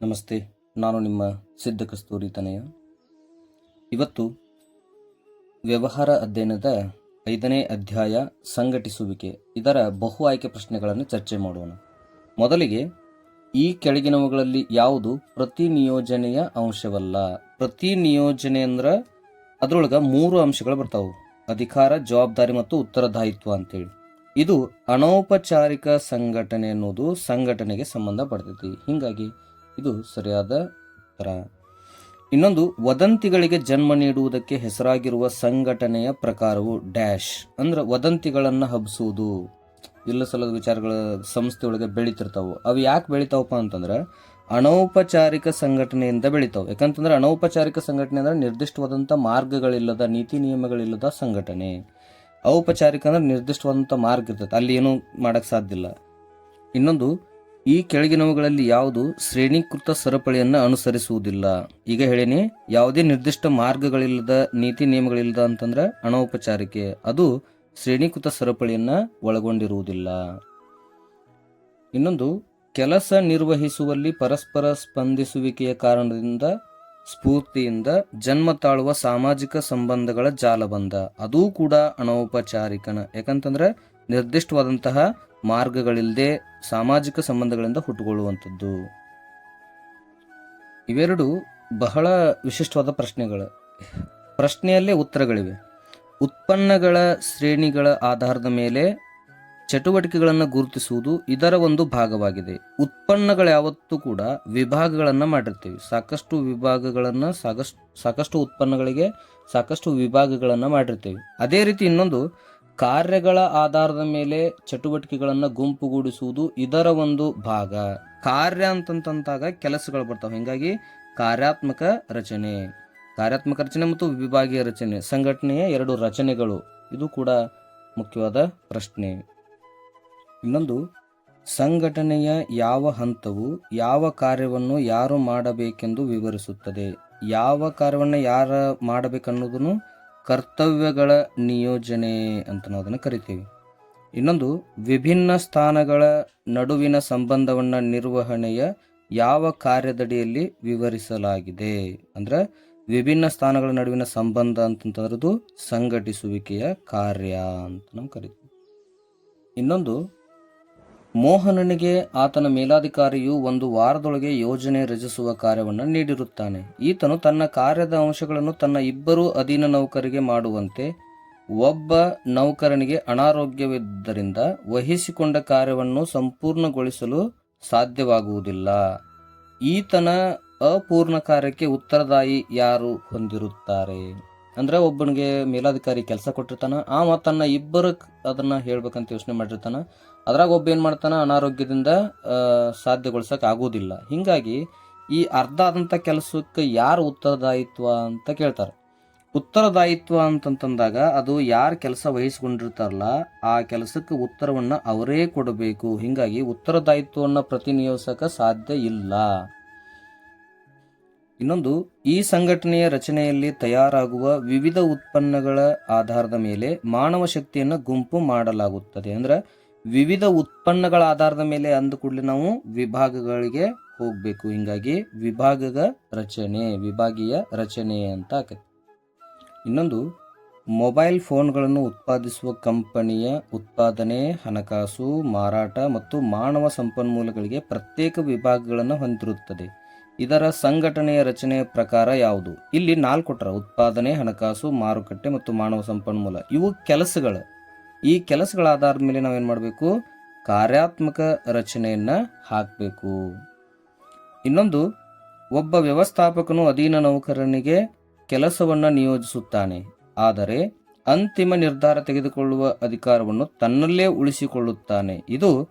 ನಮಸ್ತೆ, ನಾನು ನಿಮ್ಮ ಸಿದ್ಧ ಕಸ್ತೂರಿ ತನಯ. ಇವತ್ತು ವ್ಯವಹಾರ ಅಧ್ಯಯನದ ಐದನೇ ಅಧ್ಯಾಯ ಸಂಘಟಿಸುವಿಕೆ, ಇದರ ಬಹು ಆಯ್ಕೆ ಪ್ರಶ್ನೆಗಳನ್ನು ಚರ್ಚೆ ಮಾಡೋಣ. ಮೊದಲಿಗೆ, ಈ ಕೆಳಗಿನವುಗಳಲ್ಲಿ ಯಾವುದು ಪ್ರತಿ ನಿಯೋಜನೆಯ ಅಂಶವಲ್ಲ? ಪ್ರತಿ ನಿಯೋಜನೆ ಅಂದ್ರೆ ಅದರೊಳಗೆ ಮೂರು ಅಂಶಗಳು ಬರ್ತಾವು. ಅಧಿಕಾರ, ಜವಾಬ್ದಾರಿ ಮತ್ತು ಉತ್ತರದಾಯಿತ್ವ ಅಂತೇಳಿ. ಇದು ಅನೌಪಚಾರಿಕ ಸಂಘಟನೆ ಅನ್ನೋದು ಸಂಘಟನೆಗೆ ಸಂಬಂಧ ಪಡ್ತೈತಿ. ಹೀಗಾಗಿ ಇದು ಸರಿಯಾದ ಉತ್ತರ ಇನ್ನೊಂದು, ವದಂತಿಗಳಿಗೆ ಜನ್ಮ ನೀಡುವುದಕ್ಕೆ ಹೆಸರಾಗಿರುವ ಸಂಘಟನೆಯ ಪ್ರಕಾರವು ಡ್ಯಾಶ್, ಅಂದ್ರೆ ವದಂತಿಗಳನ್ನು ಹಬ್ಬಿಸುವುದು ಇಲ್ಲ ಸಲದ ವಿಚಾರಗಳ ಸಂಸ್ಥೆಯೊಳಗೆ ಬೆಳೀತಿರ್ತಾವೆ. ಅವು ಯಾಕೆ ಬೆಳಿತಾವಪ್ಪ ಅಂತಂದ್ರೆ, ಅನೌಪಚಾರಿಕ ಸಂಘಟನೆಯಿಂದ ಬೆಳಿತಾವೆ. ಯಾಕಂತಂದ್ರೆ, ಅನೌಪಚಾರಿಕ ಸಂಘಟನೆ ಅಂದ್ರೆ ನಿರ್ದಿಷ್ಟವಾದಂಥ ಮಾರ್ಗಗಳಿಲ್ಲದ, ನೀತಿ ನಿಯಮಗಳಿಲ್ಲದ ಸಂಘಟನೆ. ಔಪಚಾರಿಕ ಅಂದ್ರೆ ನಿರ್ದಿಷ್ಟವಾದಂಥ ಮಾರ್ಗ ಇರ್ತದೆ ಅಲ್ಲಿ ಏನೂ ಮಾಡಕ್ಕೆ ಸಾಧ್ಯ ಇಲ್ಲ. ಇನ್ನೊಂದು ಈ ಕೆಳಗಿನವುಗಳಲ್ಲಿ ಯಾವುದು ಶ್ರೇಣೀಕೃತ ಸರಪಳಿಯನ್ನು ಅನುಸರಿಸುವುದಿಲ್ಲ. ಈಗ ಹೇಳಿನಿ, ಯಾವುದೇ ನಿರ್ದಿಷ್ಟ ಮಾರ್ಗಗಳಿಲ್ಲದ, ನೀತಿ ನಿಯಮಗಳಿಲ್ಲದ ಅಂತಂದ್ರೆ ಅನೌಪಚಾರಿಕೆ. ಅದು ಶ್ರೇಣೀಕೃತ ಸರಪಳಿಯನ್ನ ಒಳಗೊಂಡಿರುವುದಿಲ್ಲ. ಇನ್ನೊಂದು, ಕೆಲಸ ನಿರ್ವಹಿಸುವಲ್ಲಿ ಪರಸ್ಪರ ಸ್ಪಂದಿಸುವಿಕೆಯ ಕಾರಣದಿಂದ ಸ್ಫೂರ್ತಿಯಿಂದ ಜನ್ಮ ತಾಳುವ ಸಾಮಾಜಿಕ ಸಂಬಂಧಗಳ ಜಾಲಬಂಧ. ಅದೂ ಕೂಡ ಅನೌಪಚಾರಿಕನ. ಯಾಕಂತಂದ್ರೆ ನಿರ್ದಿಷ್ಟವಾದಂತಹ ಮಾರ್ಗಗಳಿಲ್ಲದೆ ಸಾಮಾಜಿಕ ಸಂಬಂಧಗಳಿಂದ ಹುಟ್ಟುಕೊಳ್ಳುವಂಥದ್ದು. ಇವೆರಡು ಬಹಳ ವಿಶಿಷ್ಟವಾದ ಪ್ರಶ್ನೆಗಳು. ಪ್ರಶ್ನೆಯಲ್ಲೇ ಉತ್ತರಗಳಿವೆ. ಉತ್ಪನ್ನಗಳ ಶ್ರೇಣಿಗಳ ಆಧಾರದ ಮೇಲೆ ಚಟುವಟಿಕೆಗಳನ್ನು ಗುರುತಿಸುವುದು ಇದರ ಒಂದು ಭಾಗವಾಗಿದೆ. ಉತ್ಪನ್ನಗಳು ಯಾವತ್ತೂ ಕೂಡ ವಿಭಾಗಗಳನ್ನು ಮಾಡಿರ್ತೀವಿ. ಸಾಕಷ್ಟು ವಿಭಾಗಗಳನ್ನು ಸಾಕಷ್ಟು ಸಾಕಷ್ಟು ಉತ್ಪನ್ನಗಳಿಗೆ ಸಾಕಷ್ಟು ವಿಭಾಗಗಳನ್ನು ಮಾಡಿರ್ತೀವಿ. ಅದೇ ರೀತಿ ಇನ್ನೊಂದು ಕಾರ್ಯಗಳ ಆಧಾರದ ಮೇಲೆ ಚಟುವಟಿಕೆಗಳನ್ನು ಗುಂಪುಗೂಡಿಸುವುದು ಇದರ ಒಂದು ಭಾಗ. ಕಾರ್ಯ ಅಂತಂತಾಗ ಕೆಲಸಗಳು ಬರ್ತಾವೆ. ಹೀಗಾಗಿ ಕಾರ್ಯಾತ್ಮಕ ರಚನೆ. ಕಾರ್ಯಾತ್ಮಕ ರಚನೆ ಮತ್ತು ವಿಭಾಗೀಯ ರಚನೆ, ಸಂಘಟನೆಯ ಎರಡು ರಚನೆಗಳು. ಇದು ಕೂಡ ಮುಖ್ಯವಾದ ಪ್ರಶ್ನೆ. ಇನ್ನೊಂದು, ಸಂಘಟನೆಯ ಯಾವ ಹಂತವು ಯಾವ ಕಾರ್ಯವನ್ನು ಯಾರು ಮಾಡಬೇಕೆಂದು ವಿವರಿಸುತ್ತದೆ. ಯಾವ ಕಾರ್ಯವನ್ನು ಯಾರು ಮಾಡಬೇಕನ್ನೋದನ್ನು ಕರ್ತವ್ಯಗಳ ನಿಯೋಜನೆ ಅಂತ ನಾವು ಅದನ್ನು ಕರಿತೀವಿ. ಇನ್ನೊಂದು, ವಿಭಿನ್ನ ಸ್ಥಾನಗಳ ನಡುವಿನ ಸಂಬಂಧವನ್ನು ನಿರ್ವಹಣೆಯ ಯಾವ ಕಾರ್ಯದಡಿಯಲ್ಲಿ ವಿವರಿಸಲಾಗಿದೆ? ಅಂದ್ರೆ, ವಿಭಿನ್ನ ಸ್ಥಾನಗಳ ನಡುವಿನ ಸಂಬಂಧ ಅಂತಂದ್ರದು ಸಂಘಟಿಸುವಿಕೆಯ ಕಾರ್ಯ ಅಂತ ನಾವು ಕರಿತೀವಿ. ಇನ್ನೊಂದು ಮೋಹನನಿಗೆ ಆತನ ಮೇಲಾಧಿಕಾರಿಯು ಒಂದು ವಾರದೊಳಗೆ ಯೋಜನೆ ರಚಿಸುವ ಕಾರ್ಯವನ್ನು ನೀಡಿರುತ್ತಾನೆ. ಈತನು ತನ್ನ ಕಾರ್ಯದ ಅಂಶಗಳನ್ನು ತನ್ನ ಇಬ್ಬರು ಅಧೀನ ನೌಕರಿಗೆ ಮಾಡುವಂತೆ ಒಬ್ಬ ನೌಕರನಿಗೆ ಅನಾರೋಗ್ಯವಿದ್ದರಿಂದ ವಹಿಸಿಕೊಂಡ ಕಾರ್ಯವನ್ನು ಸಂಪೂರ್ಣಗೊಳಿಸಲು ಸಾಧ್ಯವಾಗುವುದಿಲ್ಲ. ಈತನ ಅಪೂರ್ಣ ಕಾರ್ಯಕ್ಕೆ ಉತ್ತರದಾಯಿ ಯಾರು ಹೊಂದಿರುತ್ತಾರೆ? ಅಂದ್ರೆ ಒಬ್ಬನಿಗೆ ಮೇಲಾಧಿಕಾರಿ ಕೆಲಸ ಕೊಟ್ಟಿರ್ತಾನ, ಆ ತನ್ನ ಇಬ್ಬರು ಅದನ್ನ ಹೇಳ್ಬೇಕಂತ ಯೋಚನೆ ಮಾಡಿರ್ತಾನ. ಅದ್ರಾಗ ಒಬ್ಬ ಏನ್ ಮಾಡ್ತಾನ, ಅನಾರೋಗ್ಯದಿಂದ ಸಾಧ್ಯಗೊಳಿಸಕ್ ಆಗೋದಿಲ್ಲ. ಹಿಂಗಾಗಿ ಈ ಅರ್ಧ ಆದಂತ ಕೆಲಸಕ್ಕೆ ಯಾರು ಉತ್ತರದಾಯಿತ್ವ ಅಂತ ಕೇಳ್ತಾರೆ. ಉತ್ತರದಾಯಿತ್ವ ಅಂತಂತಂದಾಗ ಅದು ಯಾರು ಕೆಲಸ ವಹಿಸಿಕೊಂಡಿರ್ತಾರಲ್ಲ, ಆ ಕೆಲಸಕ್ಕೆ ಉತ್ತರವನ್ನ ಅವರೇ ಕೊಡಬೇಕು. ಹಿಂಗಾಗಿ ಉತ್ತರದಾಯಿತ್ವವನ್ನು ಪ್ರತಿನಿಯೋಸಕ ಸಾಧ್ಯ ಇಲ್ಲ. ಇನ್ನೊಂದು, ಈ ಸಂಘಟನೆಯ ರಚನೆಯಲ್ಲಿ ತಯಾರಾಗುವ ವಿವಿಧ ಉತ್ಪನ್ನಗಳ ಆಧಾರದ ಮೇಲೆ ಮಾನವ ಶಕ್ತಿಯನ್ನು ಗುಂಪು ಮಾಡಲಾಗುತ್ತದೆ. ಅಂದ್ರೆ ವಿವಿಧ ಉತ್ಪನ್ನಗಳ ಆಧಾರದ ಮೇಲೆ ಅಂದ ಕೂಡಲೇ ನಾವು ವಿಭಾಗಗಳಿಗೆ ಹೋಗಬೇಕು. ಹಿಂಗಾಗಿ ವಿಭಾಗದ ರಚನೆ, ವಿಭಾಗೀಯ ರಚನೆ ಅಂತ ಆಕೈತಿ. ಇನ್ನೊಂದು, ಮೊಬೈಲ್ ಫೋನ್ಗಳನ್ನು ಉತ್ಪಾದಿಸುವ ಕಂಪನಿಯ ಉತ್ಪಾದನೆ, ಹಣಕಾಸು, ಮಾರಾಟ ಮತ್ತು ಮಾನವ ಸಂಪನ್ಮೂಲಗಳಿಗೆ ಪ್ರತ್ಯೇಕ ವಿಭಾಗಗಳನ್ನು ಹೊಂದಿರುತ್ತದೆ. ಇದರ ಸಂಘಟನೆಯ ರಚನೆಯ ಪ್ರಕಾರ ಯಾವುದು? ಇಲ್ಲಿ ನಾಲ್ಕು ಕೊಟ್ಟರ ಉತ್ಪಾದನೆ, ಹಣಕಾಸು, ಮಾರುಕಟ್ಟೆ ಮತ್ತು ಮಾನವ ಸಂಪನ್ಮೂಲ. ಇವು ಕೆಲಸಗಳು. ಈ ಕೆಲಸಗಳ ಆಧಾರದ ಮೇಲೆ ನಾವೇನು ಮಾಡಬೇಕು? ಕಾರ್ಯಾತ್ಮಕ ರಚನೆಯನ್ನ ಹಾಕಬೇಕು. ಇನ್ನೊಂದು, ಒಬ್ಬ ವ್ಯವಸ್ಥಾಪಕನು ಅಧೀನ ನೌಕರನಿಗೆ ಕೆಲಸವನ್ನು ನಿಯೋಜಿಸುತ್ತಾನೆ. ಆದರೆ ಅಂತಿಮ ನಿರ್ಧಾರ ತೆಗೆದುಕೊಳ್ಳುವ ಅಧಿಕಾರವನ್ನು ತನ್ನಲ್ಲೇ ಉಳಿಸಿಕೊಳ್ಳುತ್ತಾನೆ. ಇದು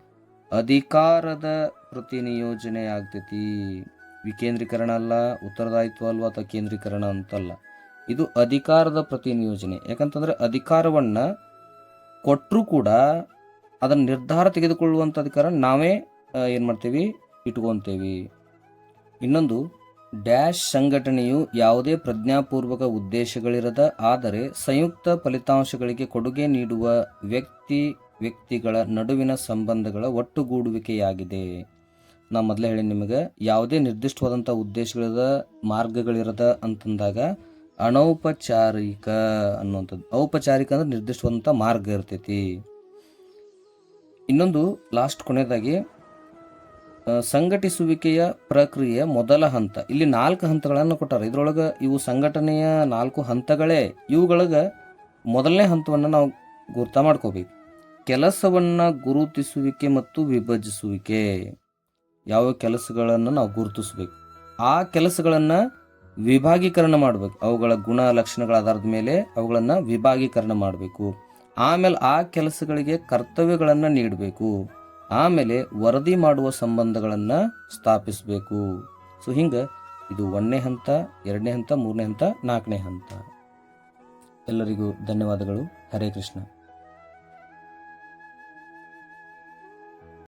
ಅಧಿಕಾರದ ಪ್ರತಿನಿಯೋಜನೆ ಆಗ್ತೈತಿ ವಿಕೇಂದ್ರೀಕರಣ ಅಲ್ಲ, ಉತ್ತರದಾಯಿತ್ವ ಅಲ್ವಾ ಅಥವಾ ಕೇಂದ್ರೀಕರಣ ಅಂತಲ್ಲ. ಇದು ಅಧಿಕಾರದ ಪ್ರತಿನಿಯೋಜನೆ. ಯಾಕಂತಂದ್ರೆ ಅಧಿಕಾರವನ್ನ ಕೊಟ್ಟರೂ ಕೂಡ ಅದನ್ನು ನಿರ್ಧಾರ ತೆಗೆದುಕೊಳ್ಳುವಂಥ ಅಧಿಕಾರ ನಾವೇ ಏನು ಮಾಡ್ತೀವಿ? ಇಟ್ಕೊಂತೇವಿ. ಇನ್ನೊಂದು, ಡ್ಯಾಶ್ ಸಂಘಟನೆಯು ಯಾವುದೇ ಪ್ರಜ್ಞಾಪೂರ್ವಕ ಉದ್ದೇಶಗಳಿರದ, ಆದರೆ ಸಂಯುಕ್ತ ಫಲಿತಾಂಶಗಳಿಗೆ ಕೊಡುಗೆ ನೀಡುವ ವ್ಯಕ್ತಿ, ವ್ಯಕ್ತಿಗಳ ನಡುವಿನ ಸಂಬಂಧಗಳ ಒಟ್ಟುಗೂಡುವಿಕೆಯಾಗಿದೆ. ನಾ ಮೊದಲೇ ಹೇಳಿ ನಿಮಗೆ, ಯಾವುದೇ ನಿರ್ದಿಷ್ಟವಾದಂಥ ಉದ್ದೇಶಗಳಿರದ ಮಾರ್ಗಗಳಿರದ ಅಂತಂದಾಗ ಅನೌಪಚಾರಿಕ ಅನ್ನುವಂಥದ್ದು. ಔಪಚಾರಿಕ ಅಂದ್ರೆ ನಿರ್ದಿಷ್ಟವಾದಂಥ ಮಾರ್ಗ ಇರ್ತೈತಿ. ಇನ್ನೊಂದು ಲಾಸ್ಟ್ ಕೊನೆಯದಾಗಿ ಸಂಘಟಿಸುವಿಕೆಯ ಪ್ರಕ್ರಿಯೆ ಮೊದಲ ಹಂತ. ಇಲ್ಲಿ ನಾಲ್ಕು ಹಂತಗಳನ್ನು ಕೊಟ್ಟಾರ. ಇದ್ರೊಳಗೆ ಇವು ಸಂಘಟನೆಯ ನಾಲ್ಕು ಹಂತಗಳೇ. ಇವುಗಳಿಗೆ ಮೊದಲನೇ ಹಂತವನ್ನು ನಾವು ಗುರ್ತ ಮಾಡ್ಕೋಬೇಕು. ಕೆಲಸವನ್ನು ಗುರುತಿಸುವಿಕೆ ಮತ್ತು ವಿಭಜಿಸುವಿಕೆ. ಯಾವ ಕೆಲಸಗಳನ್ನು ನಾವು ಗುರುತಿಸ್ಬೇಕು. ಆ ಕೆಲಸಗಳನ್ನು ವಿಭಾಗೀಕರಣ ಮಾಡಬೇಕು. ಅವುಗಳ ಗುಣ ಲಕ್ಷಣಗಳ ಆಧಾರದ ಮೇಲೆ ಅವುಗಳನ್ನು ವಿಭಾಗೀಕರಣ ಮಾಡಬೇಕು. ಆಮೇಲೆ ಆ ಕೆಲಸಗಳಿಗೆ ಕರ್ತವ್ಯಗಳನ್ನು ನೀಡಬೇಕು. ಆಮೇಲೆ ವರದಿ ಮಾಡುವ ಸಂಬಂಧಗಳನ್ನು ಸ್ಥಾಪಿಸಬೇಕು. ಸೊ ಹಿಂಗೆ ಇದು ಒಂದನೇ ಹಂತ, ಎರಡನೇ ಹಂತ, ಮೂರನೇ ಹಂತ, ನಾಲ್ಕನೇ ಹಂತ. ಎಲ್ಲರಿಗೂ ಧನ್ಯವಾದಗಳು. ಹರೇ ಕೃಷ್ಣ.